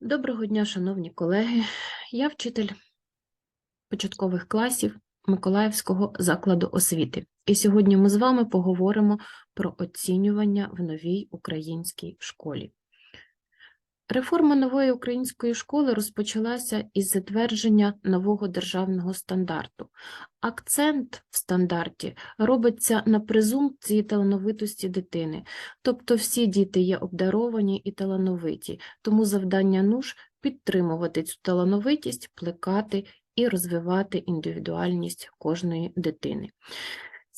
Доброго дня, шановні колеги. Я вчитель початкових класів Миколаївського закладу освіти. І сьогодні ми з вами поговоримо про оцінювання в новій українській школі. Реформа нової української школи розпочалася із затвердження нового державного стандарту. Акцент в стандарті робиться на презумпції талановитості дитини, тобто всі діти є обдаровані і талановиті, тому завдання НУШ підтримувати цю талановитість, плекати і розвивати індивідуальність кожної дитини.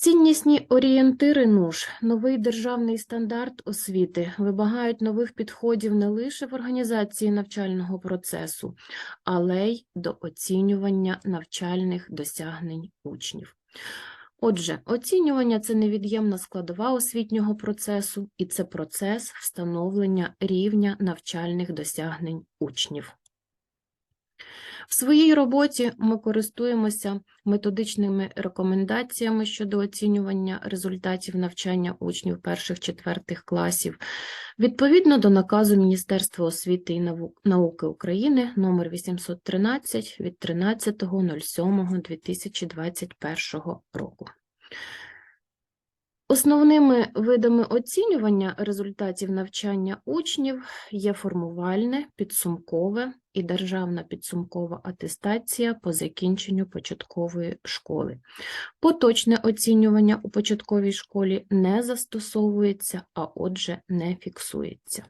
Ціннісні орієнтири НУШ, новий державний стандарт освіти вимагають нових підходів не лише в організації навчального процесу, але й до оцінювання навчальних досягнень учнів. Отже, оцінювання це невід'ємна складова освітнього процесу, і це процес встановлення рівня навчальних досягнень учнів. В своїй роботі ми користуємося методичними рекомендаціями щодо оцінювання результатів навчання учнів перших-четвертих класів відповідно до наказу Міністерства освіти і науки України номер 813 від 13.07.2021 року. Основними видами оцінювання результатів навчання учнів є формувальне, підсумкове і державна підсумкова атестація по закінченню початкової школи. Поточне оцінювання у початковій школі не застосовується, а отже не фіксується.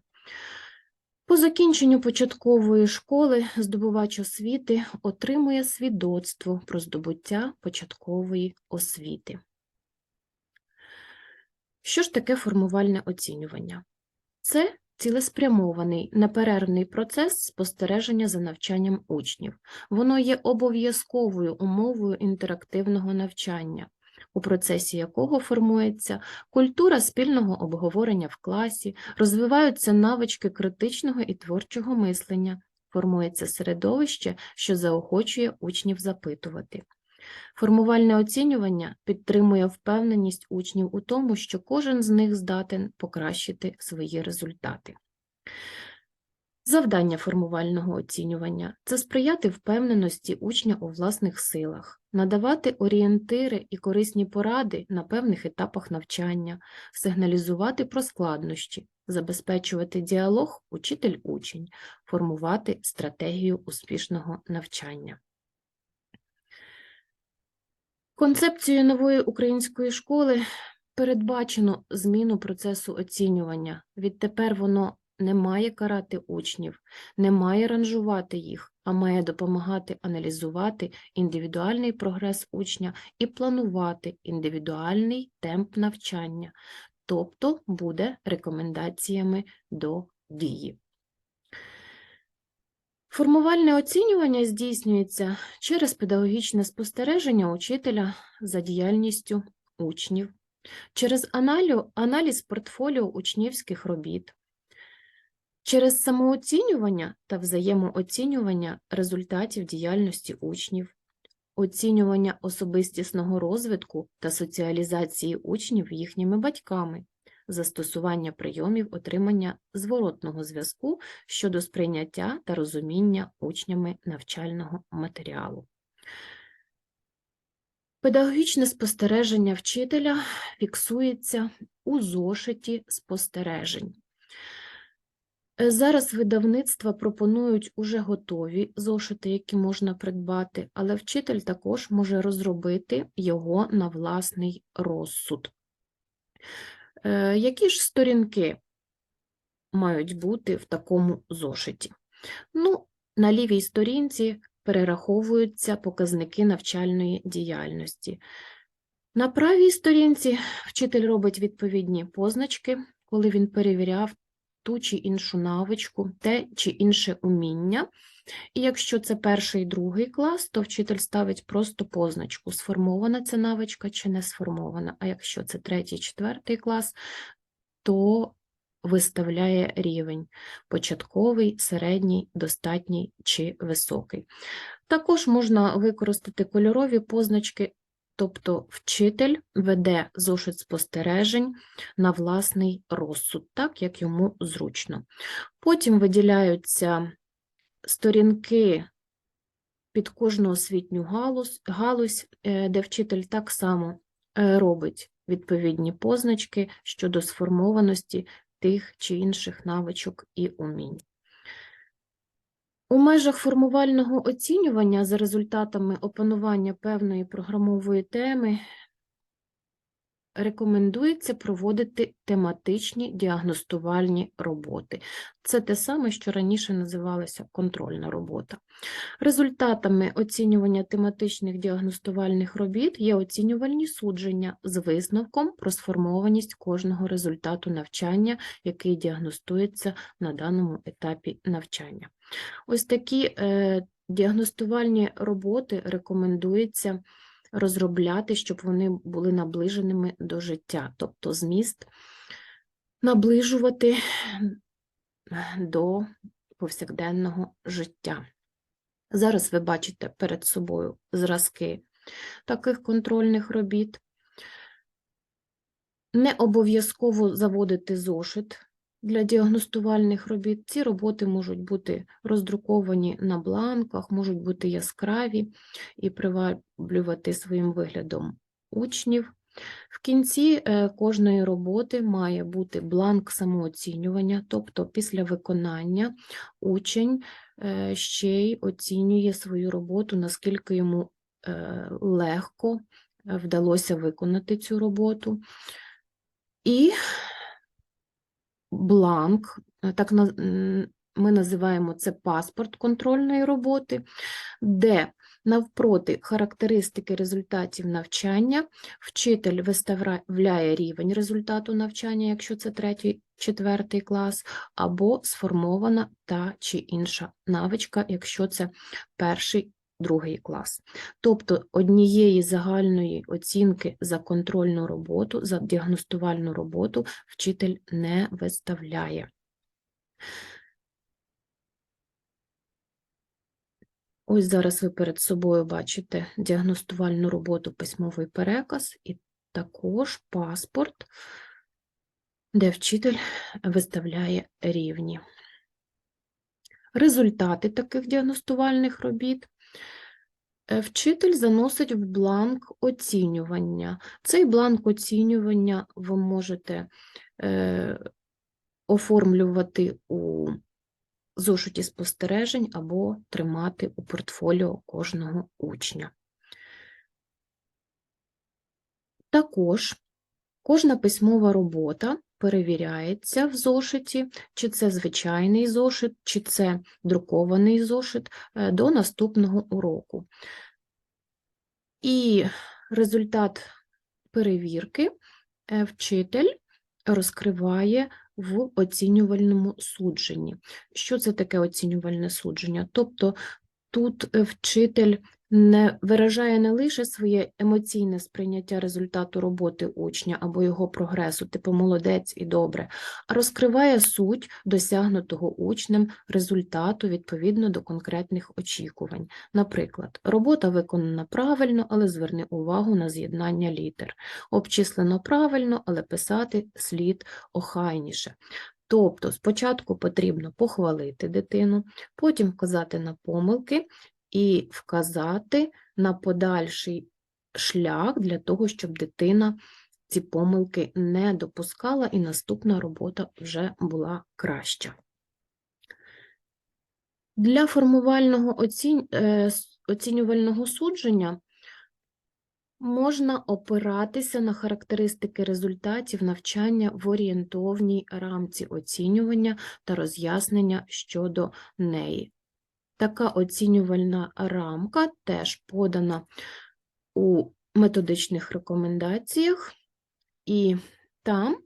По закінченню початкової школи здобувач освіти отримує свідоцтво про здобуття початкової освіти. Що ж таке формувальне оцінювання? Це цілеспрямований, неперервний процес спостереження за навчанням учнів. Воно є обов'язковою умовою інтерактивного навчання, у процесі якого формується культура спільного обговорення в класі, розвиваються навички критичного і творчого мислення, формується середовище, що заохочує учнів запитувати. Формувальне оцінювання підтримує впевненість учнів у тому, що кожен з них здатен покращити свої результати. Завдання формувального оцінювання це сприяти впевненості учня у власних силах, надавати орієнтири і корисні поради на певних етапах навчання, сигналізувати про складнощі, забезпечувати діалог учитель-учень, формувати стратегію успішного навчання. Концепцією нової української школи передбачено зміну процесу оцінювання. Відтепер воно не має карати учнів, не має ранжувати їх, а має допомагати аналізувати індивідуальний прогрес учня і планувати індивідуальний темп навчання, тобто буде рекомендаціями до дії. Формувальне оцінювання здійснюється через педагогічне спостереження учителя за діяльністю учнів, через аналіз портфоліо учнівських робіт, через самооцінювання та взаємооцінювання результатів діяльності учнів, оцінювання особистісного розвитку та соціалізації учнів їхніми батьками, застосування прийомів отримання зворотного зв'язку щодо сприйняття та розуміння учнями навчального матеріалу. Педагогічне спостереження вчителя фіксується у зошиті спостережень. Е, Зараз видавництва пропонують уже готові зошити, які можна придбати, але вчитель також може розробити його на власний розсуд. Е, Які ж сторінки мають бути в такому зошиті? Ну, на лівій сторінці перераховуються показники навчальної діяльності. На правій сторінці вчитель робить відповідні позначки, коли він перевіряв ту чи іншу навичку, те чи інше уміння. І якщо це перший і другий клас, то вчитель ставить просто позначку, сформована ця навичка чи не сформована. А якщо це третій, четвертий клас, то виставляє рівень початковий, середній, достатній чи високий. Також можна використати кольорові позначки, тобто вчитель веде зошит спостережень на власний розсуд, так як йому зручно. Потім виділяються сторінки під кожну освітню галузь, галузь, е, де вчитель так само е, робить відповідні позначки щодо сформованості тих чи інших навичок і умінь. У межах формувального оцінювання за результатами опанування певної програмової теми рекомендується проводити тематичні діагностувальні роботи. Це те саме, що раніше називалося контрольна робота. Результатами оцінювання тематичних діагностувальних робіт є оцінювальні судження з висновком про сформованість кожного результату навчання, який діагностується на даному етапі навчання. Ось такі е, діагностувальні роботи рекомендується розробляти, щоб вони були наближеними до життя, тобто зміст наближувати до повсякденного життя. Зараз ви бачите перед собою зразки таких контрольних робіт. Не обов'язково заводити зошит для діагностувальних робіт. Ці роботи можуть бути роздруковані на бланках, можуть бути яскраві і приваблювати своїм виглядом учнів. В кінці е, кожної роботи має бути бланк самооцінювання, тобто після виконання учень е, ще й оцінює свою роботу, наскільки йому е, легко вдалося виконати цю роботу. І бланк, е, так ми називаємо це паспорт контрольної роботи, де навпроти характеристики результатів навчання вчитель виставляє рівень результату навчання, якщо це третій, четвертий клас, або сформована та чи інша навичка, якщо це перший, другий клас. Тобто однієї загальної оцінки за контрольну роботу, за діагностувальну роботу вчитель не виставляє. Ось зараз ви перед собою бачите діагностувальну роботу письмовий переказ і також паспорт, де вчитель виставляє рівні. Результати таких діагностувальних робіт вчитель заносить в бланк оцінювання. Цей бланк оцінювання ви можете е, оформлювати у зошиті спостережень або тримати у портфоліо кожного учня. Також кожна письмова робота перевіряється в зошиті, чи це звичайний зошит, чи це друкований зошит е, до наступного уроку. І результат перевірки е, вчитель розкриває в оцінювальному судженні. Що це таке оцінювальне судження? Тобто тут е, вчитель не виражає не лише своє емоційне сприйняття результату роботи учня або його прогресу, типу молодець і добре, а розкриває суть досягнутого учнем результату відповідно до конкретних очікувань. Наприклад, робота виконана правильно, але зверни увагу на з'єднання літер. Обчислено правильно, але писати слід охайніше. Тобто спочатку потрібно похвалити дитину, потім вказати на помилки і вказати на подальший шлях для того, щоб дитина ці помилки не допускала і наступна робота вже була краща. Для формувального оцінь... е, оцінювального судження можна опиратися на характеристики результатів навчання в орієнтовній рамці оцінювання та роз'яснення щодо неї. Така оцінювальна рамка теж подана у методичних рекомендаціях, і там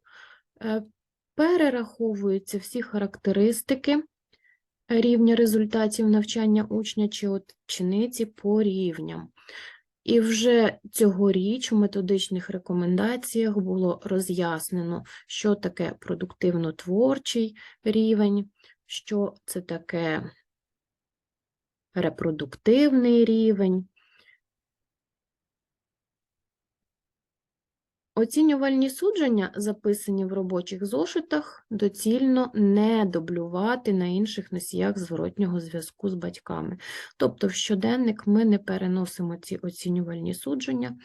е, перераховуються всі характеристики рівня результатів навчання учня чи учениці по рівням. І вже цьогоріч у методичних рекомендаціях було роз'яснено, що таке продуктивно-творчий рівень, що це таке репродуктивний рівень. Оцінювальні судження, записані в робочих зошитах, доцільно не дублювати на інших носіях зворотнього зв'язку з батьками. Тобто в щоденник ми не переносимо ці оцінювальні судження,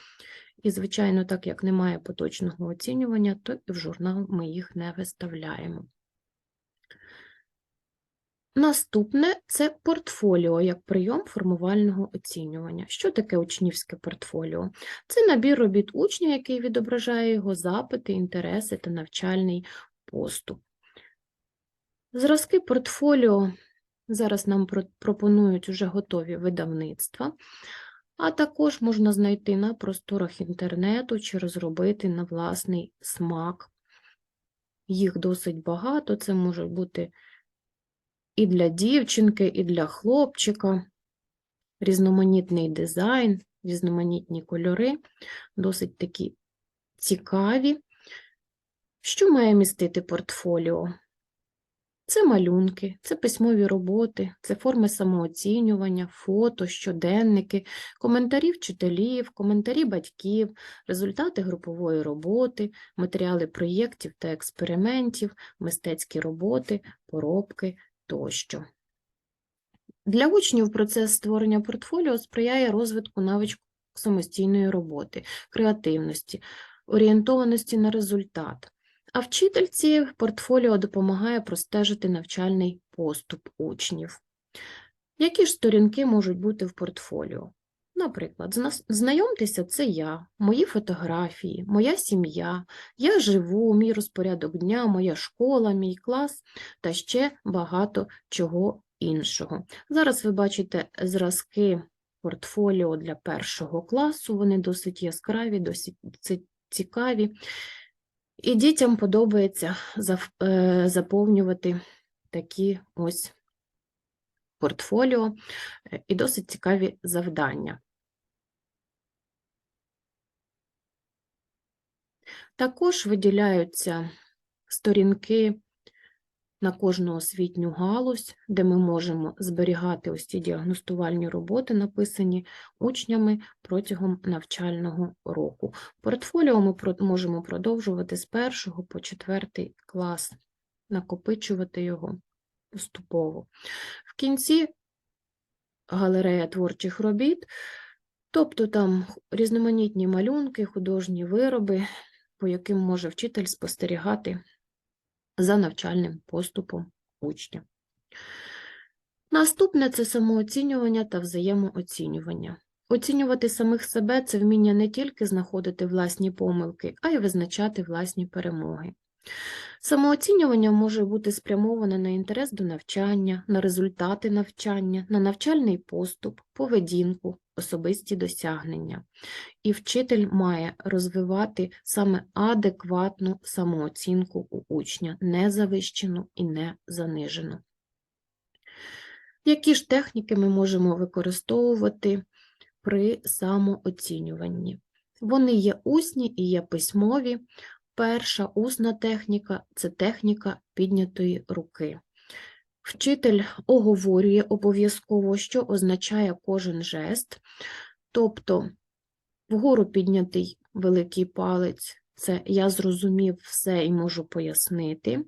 і, звичайно, так як немає поточного оцінювання, то і в журнал ми їх не виставляємо. Наступне це портфоліо як прийом формувального оцінювання. Що таке учнівське портфоліо? Це набір робіт учня, який відображає його запити, інтереси та навчальний поступ. Зразки портфоліо зараз нам пропонують уже готові видавництва, а також можна знайти на просторах інтернету чи розробити на власний смак. Їх досить багато, це можуть бути і для дівчинки, і для хлопчика. Різноманітний дизайн, різноманітні кольори, досить такі цікаві. Що має містити портфоліо? Це малюнки, це письмові роботи, це форми самооцінювання, фото, щоденники, коментарі вчителів, коментарі батьків, результати групової роботи, матеріали проєктів та експериментів, мистецькі роботи, поробки тощо. Для учнів процес створення портфоліо сприяє розвитку навичок самостійної роботи, креативності, орієнтованості на результат. А вчительці портфоліо допомагає простежити навчальний поступ учнів. Які ж сторінки можуть бути в портфоліо? Наприклад, знайомтеся, це я, мої фотографії, моя сім'я, я живу, мій розпорядок дня, моя школа, мій клас та ще багато чого іншого. Зараз ви бачите зразки портфоліо для першого класу, вони досить яскраві, досить цікаві. І дітям подобається е, заповнювати такі ось портфоліо е, і досить цікаві завдання. Також виділяються сторінки на кожну освітню галузь, де ми можемо зберігати ось ці діагностувальні роботи, написані учнями протягом навчального року. Портфоліо ми можемо продовжувати з першого по четвертий клас, накопичувати його поступово. В кінці галерея творчих робіт, тобто там різноманітні малюнки, художні вироби, по яким може вчитель спостерігати за навчальним поступом учня. Наступне це самооцінювання та взаємооцінювання. Оцінювати самих себе це вміння не тільки знаходити власні помилки, а й визначати власні перемоги. Самооцінювання може бути спрямоване на інтерес до навчання, на результати навчання, на навчальний поступ, поведінку, особисті досягнення. І вчитель має розвивати саме адекватну самооцінку у учня, не завищену і не занижену. Які ж техніки ми можемо використовувати при самооцінюванні? Вони є усні і є письмові. Перша усна техніка це техніка піднятої руки. Вчитель оговорює обов'язково, що означає кожен жест, тобто вгору піднятий великий палець це я зрозумів все і можу пояснити.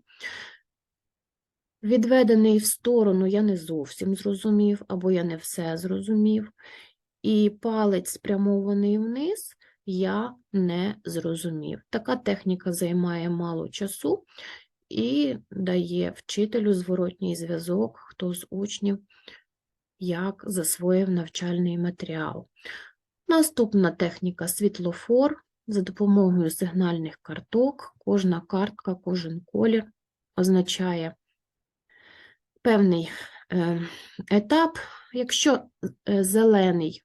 Відведений в сторону я не зовсім зрозумів, або я не все зрозумів. І палець спрямований вниз я не зрозумів. Така техніка займає мало часу і дає вчителю зворотній зв'язок, хто з учнів як засвоїв навчальний матеріал. Наступна техніка світлофор. За допомогою сигнальних карток кожна картка, кожен колір означає певний е, етап. Якщо е, зелений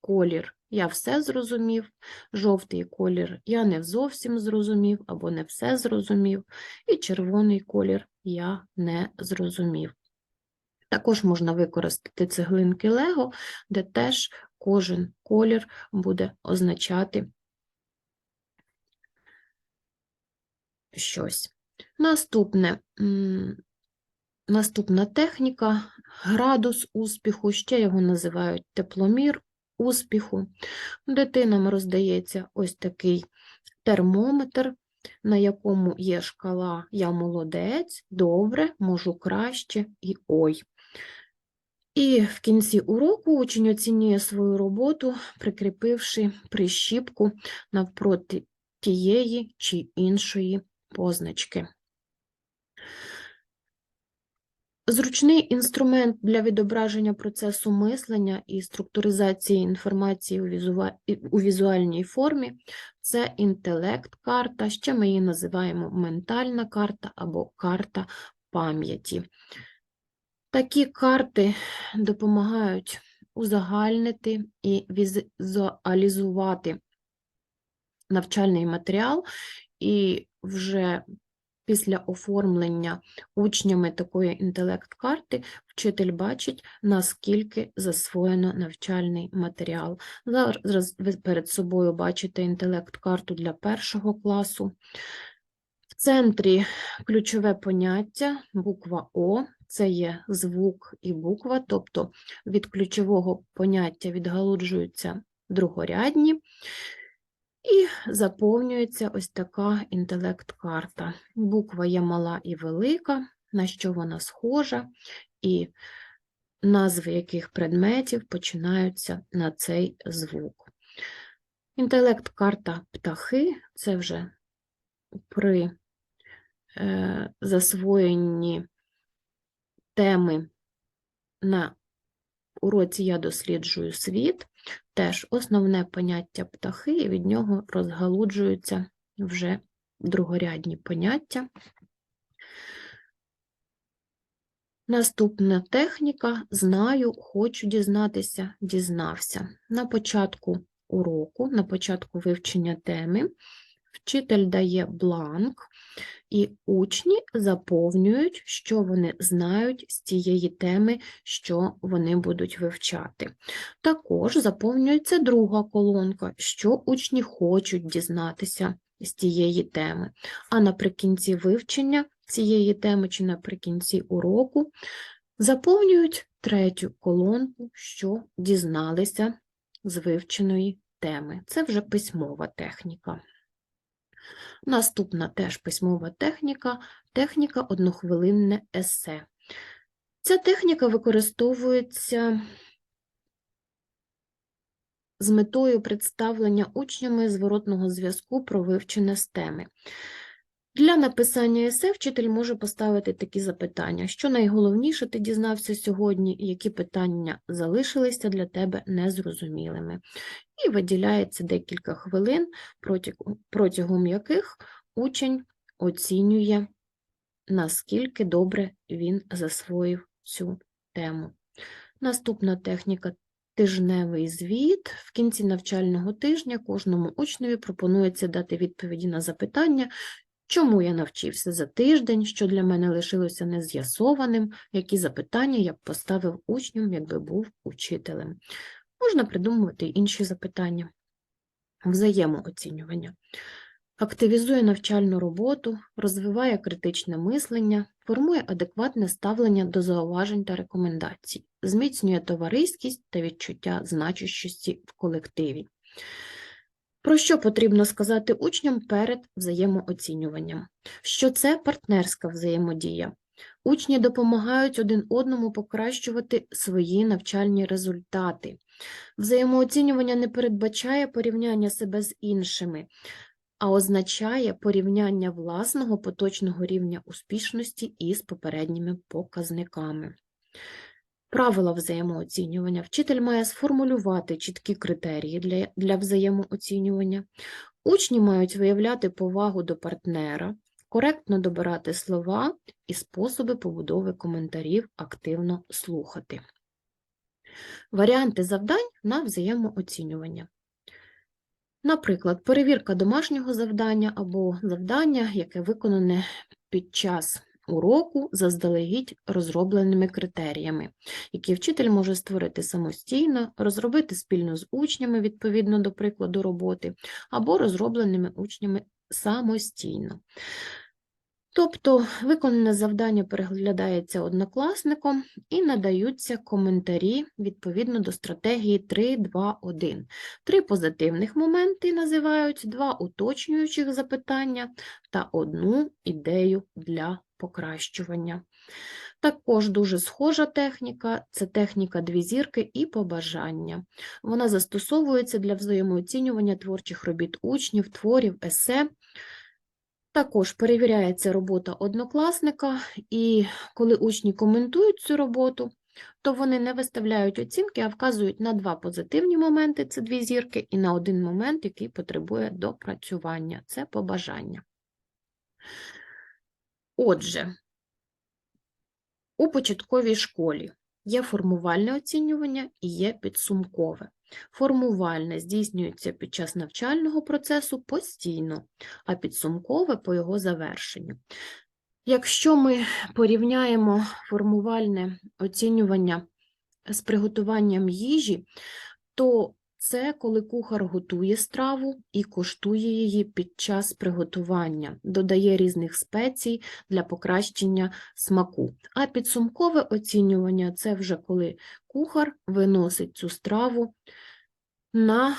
колір я все зрозумів, жовтий колір я не зовсім зрозумів або не все зрозумів, і червоний колір я не зрозумів. Також можна використати цеглинки Лего, де теж кожен колір буде означати щось. Наступне, наступна техніка градус успіху, ще його називають тепломір успіху. Дитинам роздається ось такий термометр, на якому є шкала Я молодець, добре, можу краще і ой. І в кінці уроку учень оцінює свою роботу, прикріпивши прищіпку навпроти тієї чи іншої позначки. Зручний інструмент для відображення процесу мислення і структуризації інформації у, візуа... у візуальній формі це інтелект-карта, ще ми її називаємо ментальна карта або карта пам'яті. Такі карти допомагають узагальнити і візуалізувати навчальний матеріал, і вже після оформлення учнями такої інтелект-карти вчитель бачить, наскільки засвоєно навчальний матеріал. Зараз ви перед собою бачите інтелект-карту для першого класу. В центрі ключове поняття, буква О, це є звук і буква, тобто від ключового поняття відгалуджуються другорядні, і заповнюється ось така інтелект-карта. Буква є мала і велика, на що вона схожа, і назви яких предметів починаються на цей звук. Інтелект-карта птахи це вже при е, засвоєнні теми на уроці Я досліджую світ, теж основне поняття птахи, і від нього розгалуджуються вже другорядні поняття. Наступна техніка знаю, хочу дізнатися, дізнався. На початку уроку, на початку вивчення теми, вчитель дає бланк, і учні заповнюють, що вони знають з тієї теми, що вони будуть вивчати. Також заповнюється друга колонка, що учні хочуть дізнатися з тієї теми. А наприкінці вивчення цієї теми чи наприкінці уроку заповнюють третю колонку, що дізналися з вивченої теми. Це вже письмова техніка. Наступна теж письмова техніка техніка однохвилинне есе. Ця техніка використовується з метою представлення учнями зворотного зв'язку про вивчене з теми. Для написання есе вчитель може поставити такі запитання: що найголовніше ти дізнався сьогодні, які питання залишилися для тебе незрозумілими. І виділяється декілька хвилин, протягом яких учень оцінює, наскільки добре він засвоїв цю тему. Наступна техніка тижневий звіт. В кінці навчального тижня кожному учневі пропонується дати відповіді на запитання, чому я навчився за тиждень, що для мене лишилося нез'ясованим, які запитання я б поставив учням, якби був учителем. Можна придумувати інші запитання. Взаємооцінювання. Активізує навчальну роботу, розвиває критичне мислення, формує адекватне ставлення до зауважень та рекомендацій, зміцнює товариськість та відчуття значущості в колективі. Про що потрібно сказати учням перед взаємооцінюванням? Що це партнерська взаємодія. Учні допомагають один одному покращувати свої навчальні результати. Взаємооцінювання не передбачає порівняння себе з іншими, а означає порівняння власного поточного рівня успішності із попередніми показниками. Правила взаємооцінювання. Вчитель має сформулювати чіткі критерії для, для взаємооцінювання. Учні мають виявляти повагу до партнера, коректно добирати слова і способи побудови коментарів, активно слухати. Варіанти завдань на взаємооцінювання. Наприклад, перевірка домашнього завдання або завдання, яке виконане під час уроку заздалегідь розробленими критеріями, які вчитель може створити самостійно, розробити спільно з учнями відповідно до прикладу роботи, або розробленими учнями самостійно. Тобто виконане завдання переглядається однокласником і надаються коментарі відповідно до стратегії 3, 2, 1. Три позитивних моменти називають, два уточнюючих запитання та одну ідею для покращування. Також дуже схожа техніка це техніка дві зірки і побажання. Вона застосовується для взаємооцінювання творчих робіт учнів, творів, есе. Також перевіряється робота однокласника, і коли учні коментують цю роботу, то вони не виставляють оцінки, а вказують на два позитивні моменти це дві зірки, і на один момент, який потребує допрацювання це побажання. Отже, у початковій школі є формувальне оцінювання і є підсумкове. Формувальне здійснюється під час навчального процесу постійно, а підсумкове по його завершенню. Якщо ми порівняємо формувальне оцінювання з приготуванням їжі, то це коли кухар готує страву і коштує її під час приготування, додає різних спецій для покращення смаку. А підсумкове оцінювання це вже коли кухар виносить цю страву на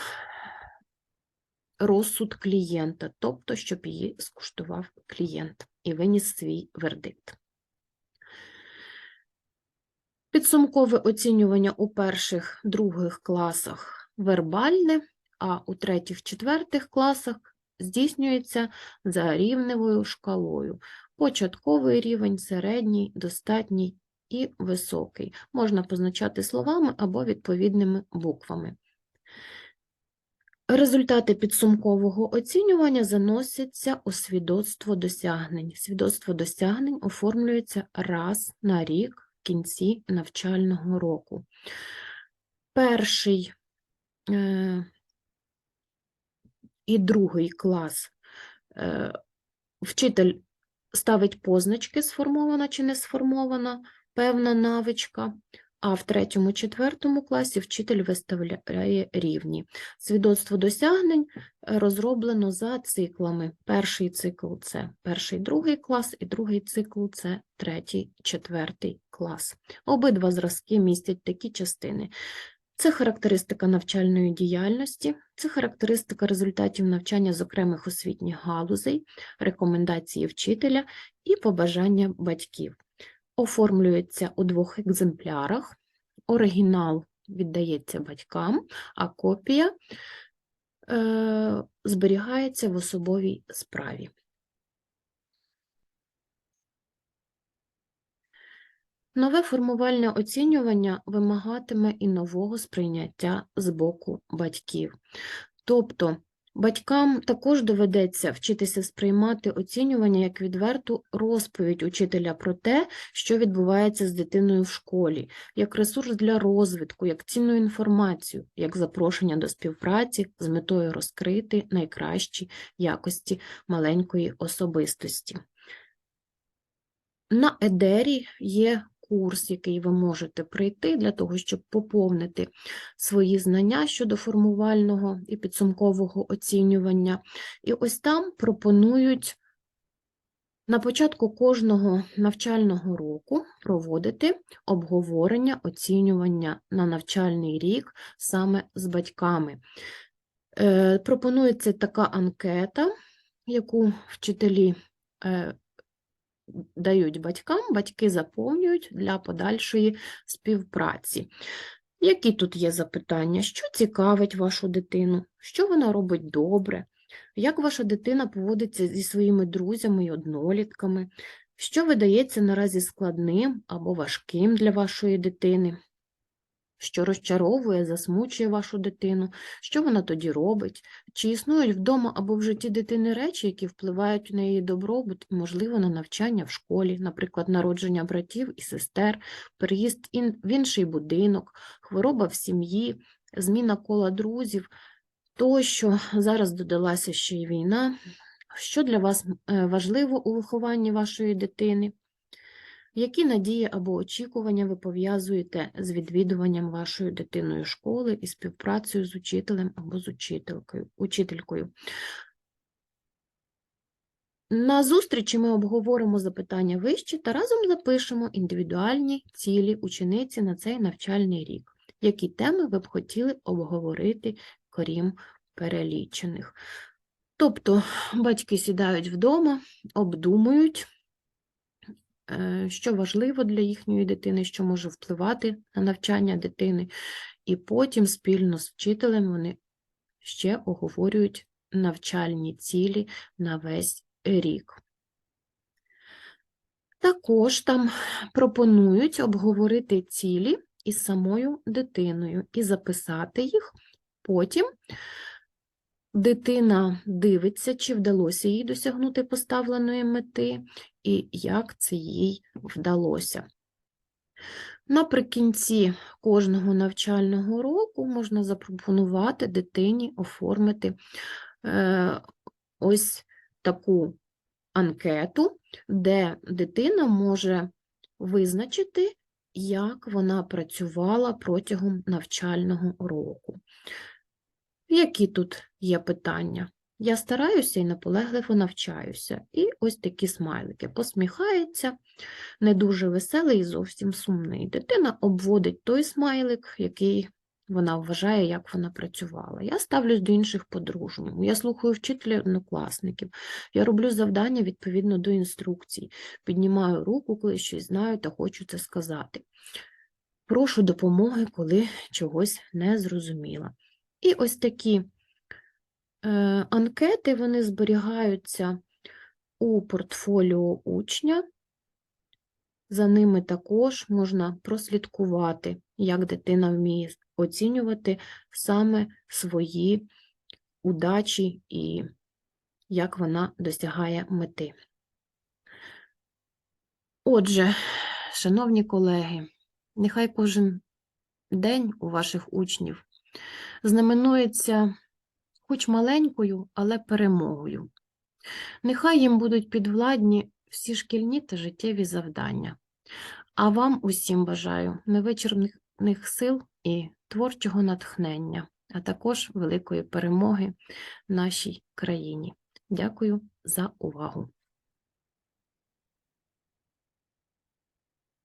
розсуд клієнта, тобто, щоб її скуштував клієнт і виніс свій вердикт. Підсумкове оцінювання у перших других класах вербальне, а у третіх-четвертих класах здійснюється за рівневою шкалою. Початковий рівень, середній, достатній і високий. Можна позначати словами або відповідними буквами. Результати підсумкового оцінювання заносяться у свідоцтво досягнень. Свідоцтво досягнень оформлюється раз на рік в кінці навчального року. Перший і другий клас е, вчитель ставить позначки, сформована чи не сформована певна навичка, а в третьому, четвертому класі вчитель виставляє рівні. Свідоцтво досягнень е, розроблено за циклами. Перший цикл це перший, другий клас, і другий цикл це третій, четвертий клас. Обидва зразки містять такі частини. Це характеристика навчальної діяльності, це характеристика результатів навчання з окремих освітніх галузей, рекомендації вчителя і побажання батьків. Оформлюється у двох екземплярах. Оригінал віддається батькам, а копія е, зберігається в особовій справі. Нове формувальне оцінювання вимагатиме і нового сприйняття з боку батьків. Тобто батькам також доведеться вчитися сприймати оцінювання як відверту розповідь учителя про те, що відбувається з дитиною в школі, як ресурс для розвитку, як цінну інформацію, як запрошення до співпраці з метою розкрити найкращі якості маленької особистості. На Едері є курс, який ви можете пройти для того, щоб поповнити свої знання щодо формувального і підсумкового оцінювання. І ось там пропонують на початку кожного навчального року проводити обговорення оцінювання на навчальний рік саме з батьками. Е, пропонується така анкета, яку вчителі е, дають батькам, батьки заповнюють для подальшої співпраці. Які тут є запитання? Що цікавить вашу дитину? Що вона робить добре? Як ваша дитина поводиться зі своїми друзями і однолітками? Що видається наразі складним або важким для вашої дитини? Що розчаровує, засмучує вашу дитину, що вона тоді робить, чи існують вдома або в житті дитини речі, які впливають на її добробут, можливо, на навчання в школі, наприклад, народження братів і сестер, переїзд в інший будинок, хвороба в сім'ї, зміна кола друзів, тощо зараз додалася ще й війна. Що для вас е, важливо у вихованні вашої дитини? Які надії або очікування ви пов'язуєте з відвідуванням вашою дитиною школи і співпрацею з учителем або з учителькою? На зустрічі ми обговоримо запитання вище та разом запишемо індивідуальні цілі учениці на цей навчальний рік. Які теми ви б хотіли обговорити, крім перелічених? Тобто батьки сідають вдома, обдумують, що важливо для їхньої дитини, що може впливати на навчання дитини, і потім спільно з вчителем вони ще оговорюють навчальні цілі на весь рік. Також там пропонують обговорити цілі із самою дитиною і записати їх. Потім дитина дивиться, чи вдалося їй досягнути поставленої мети, і як це їй вдалося. Наприкінці кожного навчального року можна запропонувати дитині оформити е, ось таку анкету, де дитина може визначити, як вона працювала протягом навчального року. Які тут є питання? Я стараюся і наполегливо навчаюся. І ось такі смайлики. Посміхається, не дуже веселий і зовсім сумний. Дитина обводить той смайлик, який вона вважає, як вона працювала. Я ставлюсь до інших по-дружньому. Я слухаю вчителя однокласників. Я роблю завдання відповідно до інструкцій. Піднімаю руку, коли щось знаю та хочу це сказати. Прошу допомоги, коли чогось не зрозуміла. І ось такі е, анкети вони зберігаються у портфоліо учня. За ними також можна прослідкувати, як дитина вміє оцінювати саме свої удачі і як вона досягає мети. Отже, шановні колеги, нехай кожен день у ваших учнів знаменується хоч маленькою, але перемогою. Нехай їм будуть підвладні всі шкільні та життєві завдання. А вам усім бажаю невичерпних сил і творчого натхнення, а також великої перемоги нашій країні. Дякую за увагу!